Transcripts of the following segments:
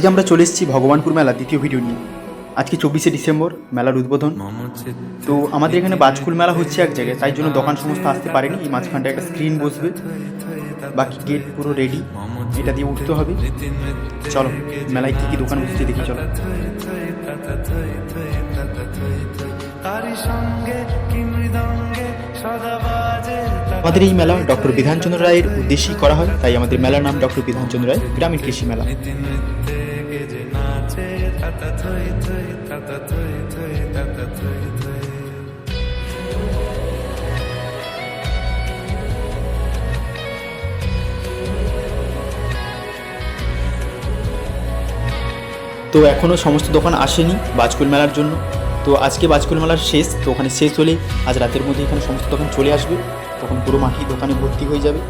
আজকে আমরা চলে এসেছি ভগবানপুর মেলা দ্বিতীয় ভিডিও নিয়ে। আজকে চব্বিশে ডিসেম্বর, মেলার উদ্বোধন। তো আমাদের এখানে বাজকুল মেলা হচ্ছে এক জায়গায়, তাই জন্য দোকান সমস্ত আসতে পারেনি। এই মাঝখানটা একটা স্ক্রিন বসবে। বাকি গেট পুরো রেডি এটা দিয়ে উঠতে হবে। চলো, মেলায় কী কী দোকান বসছে দেখি, চলো। আমাদের এই মেলা ডক্টর বিধানচন্দ্র রায়ের উদ্দেশ্যেই করা হয়। তাই আমাদের মেলার নাম ডক্টর বিধানচন্দ্র রায়, গ্রামীণ কৃষি মেলা। তো এখনও সমস্ত দোকান আসেনি বাজকুল মেলার জন্য। তো আজকে বাজকুল মেলার শেষ, তো ওখানে শেষ হলে আজ রাতের মধ্যে এখানে সমস্ত দোকান চলে আসবে। তখন পুরো মাঠই দোকানে ভর্তি হয়ে যাবে।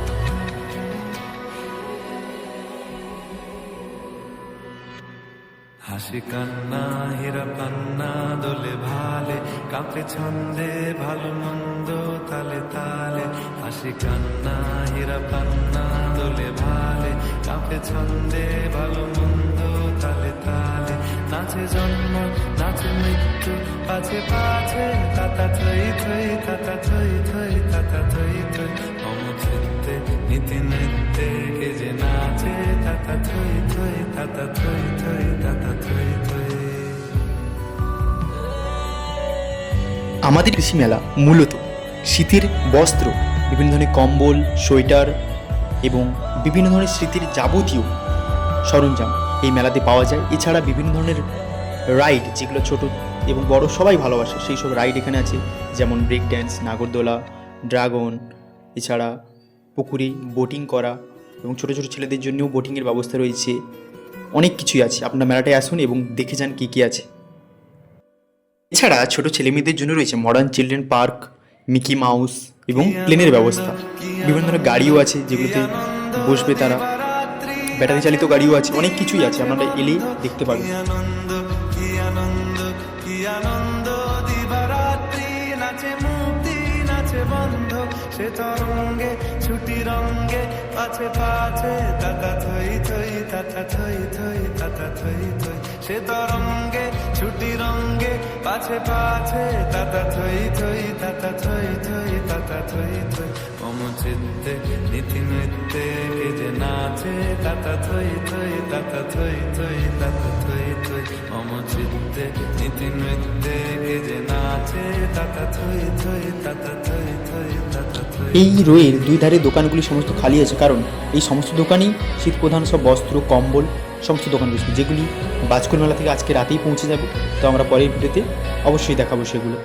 হাসি কান্না, হীরা পান্না দোলে ভালে, কাঁপে ছন্দে, ভালো মন্দ, তালে তালে। হাসি কান্না, হীরা পান্না দোলে ভালে, কাঁপে ছন্দে, ভালো মন্দ, তালে তালে। নাচে জন্ম, নাচে মৃত্যু, পাছে পাছে, তাতা থই থই, তাতা থই থই, তাতা থই থই। অমচিত্তে নীতি নৃত্যে কে যে নাচে আমাদের কৃষি মেলা মূলত শীতের বস্ত্র, বিভিন্ন ধরনের কম্বল, সোয়েটার এবং বিভিন্ন ধরনের স্মৃতির যাবতীয় সরঞ্জাম এই মেলাতে পাওয়া যায়। এছাড়া বিভিন্ন ধরনের রাইড যেগুলো ছোট এবং বড় সবাই ভালোবাসে, সেই সব রাইড এখানে আছে, যেমন ব্রেক ড্যান্স নাগরদোলা ড্রাগন এছাড়া পুকুরে বোটিং করা এবং ছোট ছোট ছেলেদের জন্যও বোটিংয়ের ব্যবস্থা রয়েছে। অনেক কিছুই আছে। আপনার মেলাটায় আসুন এবং দেখে যান কী কী আছে। এছাড়া ছোট ছেলেমেয়েদের জন্য রয়েছে modern children park Mickey Mouse এবং প্লেনের ব্যবস্থা। বিভিন্ন ধরনের গাড়িও আছে যেগুলোতে বসবে তারা। ব্যাটারি চালিত গাড়িও আছে। অনেক কিছুই আছে। আপনারা এলেই দেখতে পাবেন সে তরঙ্গে ছুটি রঙ্গে পাছে পাছে তাতা থই থই তাতা থই থই তাতা থই থই সে তরঙ্গে ছুটি রঙ্গে পাছে পাছে তাতা থই থই তাতা থই থই তাতা থই থই মম চিত্তে নীতি নৃত্যে কে যে নাচে তাতা থই থই তাতা থই থই তাতা থই থই মম চিত্তে নীতি নৃত্যে কে যে নাচে তাতা থই থই তাতা থই থই এই রোয়ের দুই ধারে দোকানগুলি সমস্ত খালি আছে। কারণ এই সমস্ত দোকানেই শীত প্রধান সব বস্ত্র, কম্বল, সমস্ত দোকান রয়েছে যেগুলি বাজকুর মেলা থেকে আজকে রাতেই পৌঁছে যাবে। তো আমরা পরের ভিডিওতে অবশ্যই দেখাবো সেগুলো।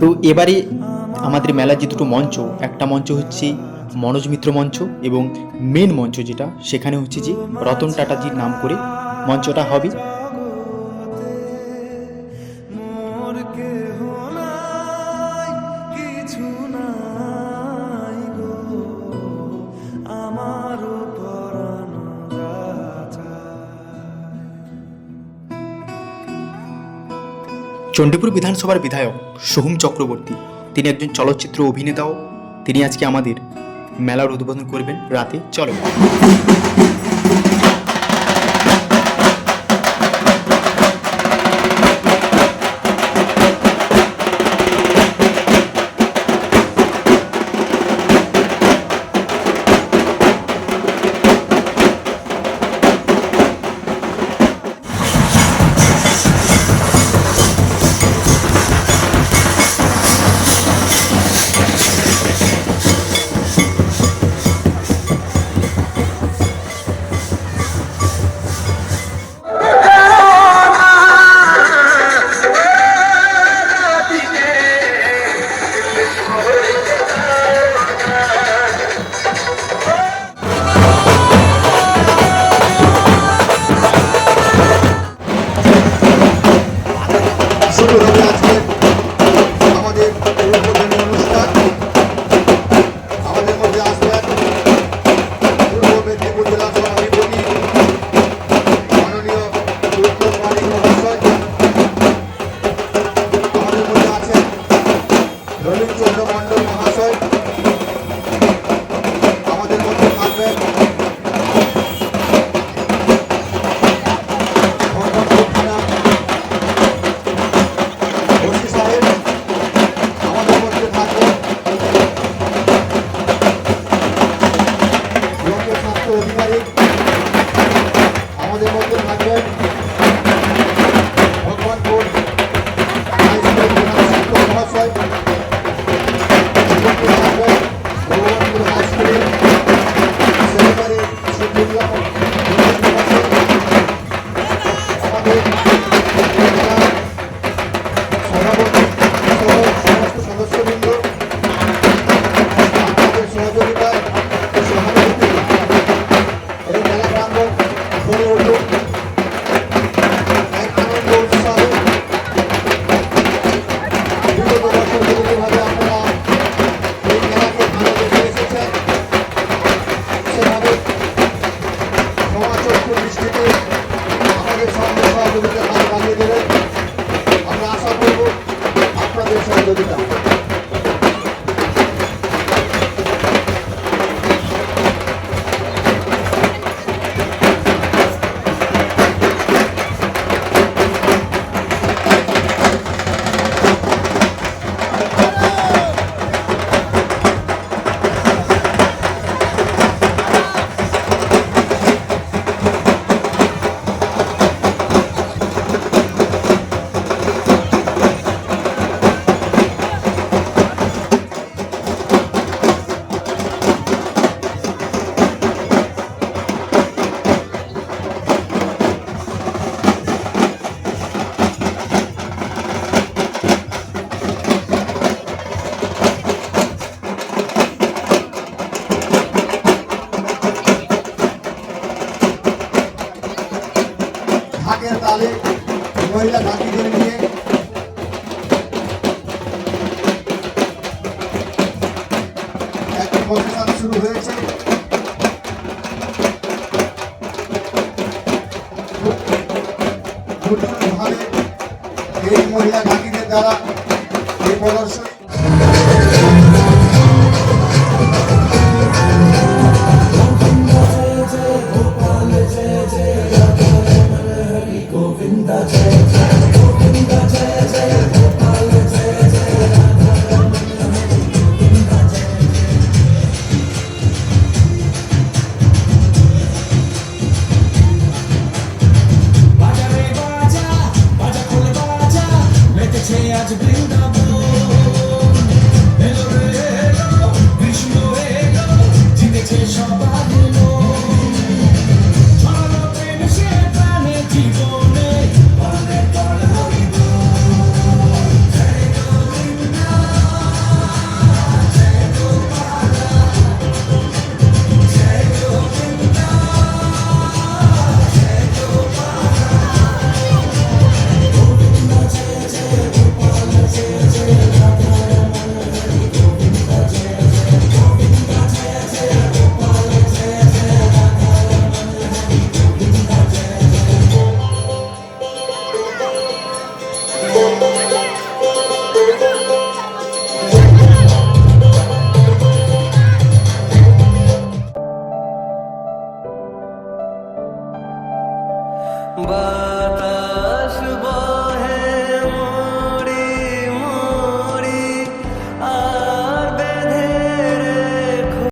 তো এবারে আমাদের মেলার যে দুটো মঞ্চ, একটা মঞ্চ হচ্ছে মনোজ মিত্র মঞ্চ এবং মেন মঞ্চ যেটা, সেখানে হচ্ছে যে রতন টাটাজির নাম করে মঞ্চটা হবে। চণ্ডীপুর বিধানসভার বিধায়ক সোহম চক্রবর্তী। তিনি একজন চলচ্চিত্র অভিনেতাও তিনি আজকে আমাদের মেলার উদ্বোধন করবেন রাতে। চলো। প্রতিষ্ঠান শুরু হয়েছে।